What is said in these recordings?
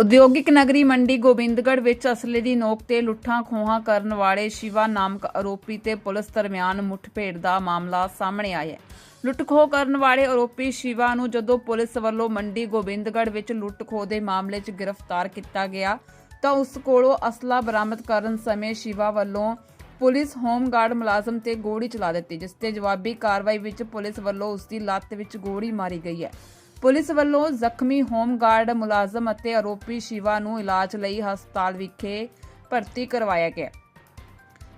ਉਦਯੋਗਿਕ ਨਗਰੀ ਮੰਡੀ ਗੋਬਿੰਦਗੜ੍ਹ ਵਿੱਚ ਅਸਲੇ ਦੀ ਨੋਕ ਤੇ ਲੁੱਟਾਂ ਖੋਹਾਂ ਕਰਨ ਵਾਲੇ ਸ਼ਿਵਾ ਨਾਮਕ ਆਰੋਪੀ ਤੇ ਪੁਲਿਸ ਦਰਮਿਆਨ ਮੁੱਠਭੇੜ ਦਾ ਮਾਮਲਾ ਸਾਹਮਣੇ ਆਇਆ ਹੈ। ਲੁੱਟ ਖੋਹ ਕਰਨ ਵਾਲੇ ਆਰੋਪੀ ਸ਼ਿਵਾ ਨੂੰ ਜਦੋਂ ਪੁਲਿਸ ਵੱਲੋਂ ਮੰਡੀ ਗੋਬਿੰਦਗੜ੍ਹ ਵਿੱਚ ਲੁੱਟ ਖੋਹ ਦੇ ਮਾਮਲੇ 'ਚ ਗ੍ਰਿਫਤਾਰ ਕੀਤਾ ਗਿਆ, ਤਾਂ ਉਸ ਕੋਲੋਂ ਅਸਲਾ ਬਰਾਮਦ ਕਰਨ ਸਮੇਂ ਸ਼ਿਵਾ ਵੱਲੋਂ ਪੁਲਿਸ ਹੋਮਗਾਰਡ ਮੁਲਾਜ਼ਮ ਤੇ ਗੋਲੀ ਚਲਾ ਦਿੱਤੀ, ਜਿਸ ਤੇ ਜਵਾਬੀ ਕਾਰਵਾਈ ਵਿੱਚ ਪੁਲਿਸ ਵੱਲੋਂ ਉਸ ਦੀ ਲੱਤ ਵਿੱਚ ਗੋਲੀ ਮਾਰੀ ਗਈ ਹੈ। ਪੁਲਿਸ ਵੱਲੋਂ ਜ਼ਖਮੀ ਹੋਮਗਾਰਡ ਮੁਲਾਜ਼ਮ ਅਤੇ ਆਰੋਪੀ ਸ਼ਿਵਾ ਨੂੰ ਇਲਾਜ ਲਈ ਹਸਪਤਾਲ ਵਿਖੇ ਭਰਤੀ ਕਰਵਾਇਆ ਗਿਆ।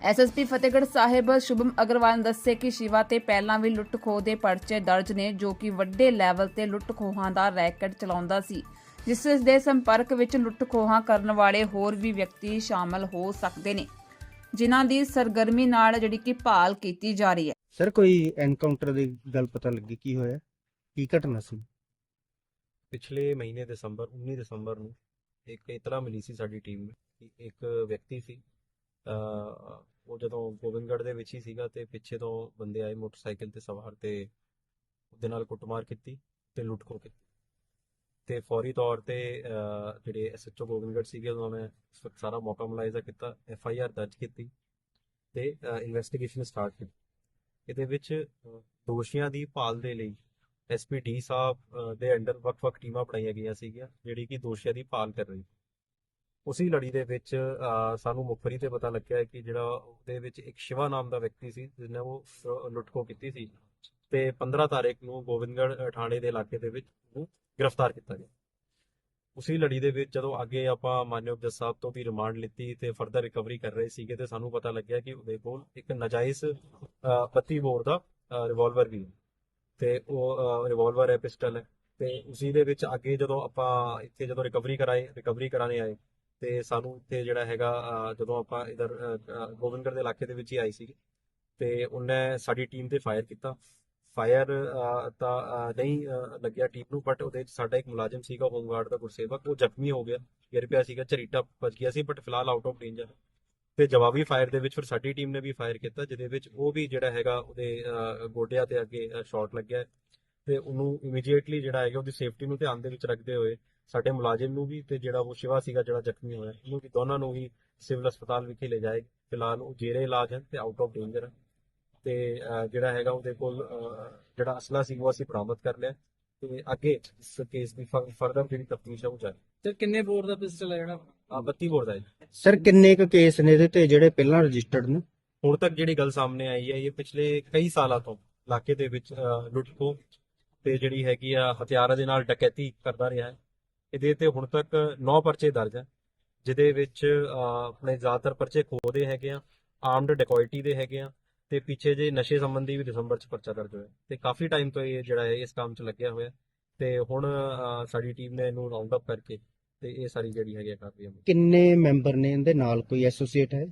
ਐਸਐਸਪੀ ਫਤਿਹਗੜ੍ਹ ਸਾਹਿਬ ਸ਼ੁਭਮ ਅਗਰਵਾਲ ਨੇ ਦੱਸੇ ਕਿ ਸ਼ਿਵਾ ਤੇ ਪਹਿਲਾਂ ਵੀ ਲੁੱਟ ਖੋਹ ਦੇ ਪਰਚੇ ਦਰਜ ਨੇ, ਜੋ ਕਿ ਵੱਡੇ ਲੈਵਲ ਤੇ ਲੁੱਟ ਖੋਹਾਂ ਦਾ ਰੈਕਟ ਚਲਾਉਂਦਾ ਸੀ, ਜਿਸ ਦੇ ਸੰਪਰਕ ਵਿੱਚ ਲੁੱਟ ਖੋਹਾਂ ਕਰਨ ਵਾਲੇ ਹੋਰ ਵੀ ਵਿਅਕਤੀ ਸ਼ਾਮਲ ਹੋ ਸਕਦੇ ਨੇ, ਜਿਨ੍ਹਾਂ ਦੀ ਸਰਗਰਮੀ ਨਾਲ ਜਿਹੜੀ ਕਿ ਭਾਲ ਕੀਤੀ ਜਾ ਰਹੀ ਹੈ। ਸਰ ਕੋਈ ਐਨਕਾਊਂਟਰ ਦੀ ਗੱਲ ਪਤਾ ਲੱਗੀ? ਕੀ ਹੋਇਆ? ਕੀ ਘਟਨਾ ਸੀ? ਪਿਛਲੇ ਮਹੀਨੇ ਦਸੰਬਰ 19 ਦਸੰਬਰ ਨੂੰ ਇੱਕ ਇਤਲਾ ਮਿਲੀ ਸੀ ਸਾਡੀ ਟੀਮ ਨੂੰ ਕਿ ਇੱਕ ਵਿਅਕਤੀ ਸੀ ਉਹ ਜਦੋਂ ਗੋਬਿੰਦਗੜ੍ਹ ਦੇ ਵਿੱਚ ਹੀ ਸੀਗਾ ਤੇ ਪਿੱਛੇ ਤੋਂ ਬੰਦੇ ਆਏ ਮੋਟਰਸਾਈਕਲ ਤੇ ਸਵਾਰ ਤੇ ਉਹਦੇ ਨਾਲ ਕੁੱਟਮਾਰ ਕੀਤੀ ਤੇ ਲੁੱਟ ਖੋਹ ਕੀਤੀ। ਤੇ ਫੌਰੀ ਤੌਰ ਤੇ, ਅਹ ਜਿਹੜੇ ਐਸਐਚਓ ਗੋਬਿੰਦਗੜ੍ਹ ਸੀਗੇ, ਉਹਨਾਂ ਨੇ ਸਾਰਾ ਮੌਕਾ ਮੁਲਾਇਜ਼ਾ ਕੀਤਾ, ਐਫ ਆਈ ਆਰ ਦਰਜ ਕੀਤੀ ਤੇ ਇਨਵੈਸਟੀਗੇਸ਼ਨ ਸਟਾਰਟ ਕੀਤੀ। ਇਹਦੇ ਵਿੱਚ ਦੋਸ਼ੀਆਂ ਦੀ ਭਾਲ ਦੇ ਲਈ ਐਸਪੀਡੀ ਸਾਹਿਬ ਦੇ ਅੰਡਰ ਵੱਖ-ਵੱਖ ਟੀਮਾਂ ਬਣਾਈਆਂ ਗਈਆਂ ਸੀਗੀਆਂ ਜਿਹੜੀ ਕਿ ਦੋਸ਼ੀਆਂ ਦੀ ਭਾਲ ਕਰ ਰਹੀ। ਉਸੇ ਲੜੀ ਦੇ ਵਿੱਚ ਸਾਨੂੰ ਮੁਖਬਰੀ ਤੇ ਪਤਾ ਲੱਗਿਆ ਕਿ ਜਿਹੜਾ ਉਹਦੇ ਵਿੱਚ ਇੱਕ ਸ਼ਿਵਾ ਨਾਮ ਦਾ ਵਿਅਕਤੀ ਸੀ ਜਿਹਨੇ ਉਹ ਅਹ, ਲੁੱਟਖੋ ਕੀਤੀ ਸੀ ਤੇ 15 ਤਾਰੀਖ ਨੂੰ ਗੋਬਿੰਦਗੜ੍ਹ ਥਾਣੇ ਦੇ ਇਲਾਕੇ ਦੇ ਵਿੱਚ ਉਹਨੂੰ ਗ੍ਰਿਫਤਾਰ ਕੀਤਾ ਗਿਆ। ਉਸੇ ਲੜੀ ਦੇ ਵਿੱਚ ਜਦੋਂ ਅੱਗੇ ਆਪਾਂ ਮਾਨਯੋਗ ਜੱਜ ਸਾਹਿਬ ਤੋਂ ਵੀ ਰਿਮਾਂਡ ਲਿੱਤੀ ਤੇ ਫਰਦਰ ਰਿਕਵਰੀ ਕਰ ਰਹੇ ਸੀਗੇ ਤੇ ਸਾਨੂੰ ਪਤਾ ਲੱਗਿਆ ਕਿ ਉਹਦੇ ਕੋਲ ਇੱਕ ਨਜਾਇਜ਼ ਅਹ, 32 ਬੋਰ ਦਾ ਰਿਵਾਲਵਰ ਵੀ ਹੈ। ਤੇ ਉਹ ਰਿਵਾਲਵਰ ਹੈ ਪਿਸਟਲ ਹੈ ਤੇ ਉਸੇ ਦੇ ਵਿੱਚ ਅੱਗੇ ਜਦੋਂ ਆਪਾਂ ਇੱਥੇ ਜਦੋਂ ਰਿਕਵਰੀ ਕਰਾਏ ਰਿਕਵਰੀ ਕਰਾਣੇ ਆਏ ਤੇ ਸਾਨੂੰ ਇੱਥੇ ਜਿਹੜਾ ਹੈਗਾ ਜਦੋਂ ਆਪਾਂ ਇਧਰ ਗੋਬਿੰਦਗੜ੍ਹ ਦੇ ਇਲਾਕੇ ਦੇ ਵਿੱਚ ਹੀ ਆਈ ਸੀ ਤੇ ਉਹਨੇ ਸਾਡੀ ਟੀਮ ਤੇ ਫਾਇਰ ਕੀਤਾ। ਫਾਇਰ ਤਾਂ ਨਹੀਂ ਲੱਗਿਆ ਟੀਮ ਨੂੰ ਬਟ ਉਹਦੇ ਵਿੱਚ ਸਾਡਾ ਇੱਕ ਮੁਲਾਜ਼ਮ ਸੀਗਾ ਹੋਮਗਾਰਡ ਦਾ ਗੁਰਸੇਵਕ, ਉਹ ਜ਼ਖਮੀ ਹੋ ਗਿਆ। ਗਿਰ ਪਿਆ ਸੀਗਾ, ਝਰੀਟਾ ਬਚ ਗਿਆ ਸੀ ਬਟ ਫਿਲਹਾਲ ਆਊਟ ਆਫ ਡੇਂਜਰ ਤੇ ਜਵਾਬੀ ਫਾਇਰ ਦੇ ਵਿੱਚ ਫਿਰ ਸਾਡੀ ਟੀਮ ਨੇ ਵੀ ਫਾਇਰ ਕੀਤਾ ਜਿਹਦੇ ਵਿੱਚ ਉਹ ਵੀ ਜਿਹੜਾ ਹੈਗਾ ਉਹਦੇ ਗੋਡਿਆਂ ਤੇ ਅੱਗੇ ਸ਼ਾਟ ਲੱਗਿਆ ਤੇ ਉਹਨੂੰ ਇਮੀਡੀਏਟਲੀ ਜਿਹੜਾ ਹੈਗਾ ਉਹਦੀ ਸੇਫਟੀ ਨੂੰ ਧਿਆਨ ਦੇ ਵਿੱਚ ਰੱਖਦੇ ਹੋਏ ਸਾਡੇ ਮੁਲਾਜ਼ਮ ਨੂੰ ਵੀ ਤੇ ਜਿਹੜਾ ਉਹ ਸ਼ਿਵਾ ਸੀਗਾ ਜਿਹੜਾ ਜ਼ਖਮੀ ਹੋਇਆ ਇਹਨੂੰ ਵੀ ਦੋਨਾਂ ਨੂੰ ਹੀ ਸਿਵਲ ਹਸਪਤਾਲ ਵਿਖੇ ਲੈ ਜਾਏ। ਫਿਲਹਾਲ ਉਹ ਜੇਰੇ ਇਲਾਜ ਹਨ ਤੇ ਆਊਟ ਆਫ ਡੇਂਜਰ ਹੈ ਤੇ ਜਿਹੜਾ ਹੈਗਾ ਉਹਦੇ ਕੋਲ ਜਿਹੜਾ ਅਸਲਾ ਸੀ ਉਹ ਅਸੀਂ ਬਰਾਮਦ ਕਰ ਲਿਆ ਤੇ ਅੱਗੇ ਇਸ ਕੇਸ ਦੀ ਫਰਦਰ ਜਿਹੜੀ ਤਫਤੀਸ਼ ਹੈ ਉਹ ਜਾਰੀ। ਤੇ ਕਿੰਨੇ ਬੋਰ ਦਾ ਪਿਸਟਲ ਹੈ ਜਿਹੜਾ? ਆ 32 ਬੋਰ ਦਾ ਹੈ। ਸਰ ਕਿੰਨੇ ਕੁ ਕੇਸ ਨੇ ਇਹਦੇ ਤੇ ਜਿਹੜੇ ਪਹਿਲਾਂ ਰਜਿਸਟਰਡ ਨੇ? ਹੁਣ ਤੱਕ ਜਿਹੜੀ ਗੱਲ ਸਾਹਮਣੇ ਆਈ ਹੈ ਇਹ ਪਿਛਲੇ ਕਈ ਸਾਲਾਂ ਤੋਂ ਇਲਾਕੇ ਦੇ ਵਿੱਚ ਅਹ, ਲੁੱਟ ਖੋਹ ਤੇ ਜਿਹੜੀ ਹੈਗੀ ਆ ਹਥਿਆਰਾਂ ਦੇ ਨਾਲ ਡਕੈਤੀ ਕਰਦਾ ਰਿਹਾ ਹੈ। ਇਹਦੇ ਤੇ ਹੁਣ ਤੱਕ 9 ਪਰਚੇ ਦਰਜ ਹੈ ਜਿਹਦੇ ਵਿੱਚ ਆਪਣੇ ਜ਼ਿਆਦਾਤਰ ਪਰਚੇ ਖੋਹ ਦੇ ਹੈਗੇ ਆ ਆਰਮਡ ਡੈਕੋਇਟੀ ਦੇ ਹੈਗੇ ਆ ਤੇ ਪਿੱਛੇ ਜੇ ਨਸ਼ੇ ਸੰਬੰਧੀ ਵੀ ਦਸੰਬਰ ਚ ਪਰਚਾ ਦਰਜ ਹੋਇਆ। ਤੇ ਕਾਫੀ ਟਾਈਮ ਤੋਂ ਇਹ ਜਿਹੜਾ ਹੈ ਇਸ ਕੰਮ 'ਚ ਲੱਗਿਆ ਹੋਇਆ। ਤੇ ਹੁਣ ਸਾਡੀ ਟੀਮ ਨੇ ਇਹਨੂੰ ਰਾਉਂਡ ਅਪ ਕਰਕੇ ਤੇ ਇਹ ਸਾਰੀ ਜਿਹੜੀ ਹੈਗੀ ਆ ਕਾਫੀ ਅਮਲ ਕਿੰਨੇ ਮੈਂਬਰ ਨੇ ਇਹਦੇ ਨਾਲ? ਕੋਈ ਐਸੋਸੀਏਟ ਹੈ?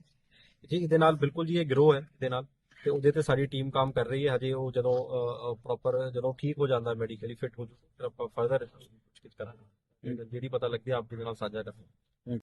ਜੀ ਇਹਦੇ ਨਾਲ ਬਿਲਕੁਲ ਜੀ ਇਹ ਗਿਰੋਹ ਹੈ ਇਹਦੇ ਨਾਲ। ਤੇ ਉਹਦੇ ਤੇ ਸਾਡੀ ਟੀਮ ਕੰਮ ਕਰ ਰਹੀ ਹੈ। ਹਜੇ ਉਹ ਜਦੋਂ ਪ੍ਰੋਪਰ ਜਦੋਂ ਠੀਕ ਹੋ ਜਾਂਦਾ ਮੈਡੀਕਲੀ ਫਿਟ ਹੋ ਜੂ ਫਿਰ ਆਪਾਂ ਫਰਦਰ ਪੁੱਛਗਿੱਛ ਕਰਾਂਗੇ। ਜਿਹੜੀ ਪਤਾ ਲੱਗਦੀ ਹੈ ਆਪ ਜੀ ਦੇ ਨਾਲ ਸਾਂਝਾ ਕਰਾਂਗੇ।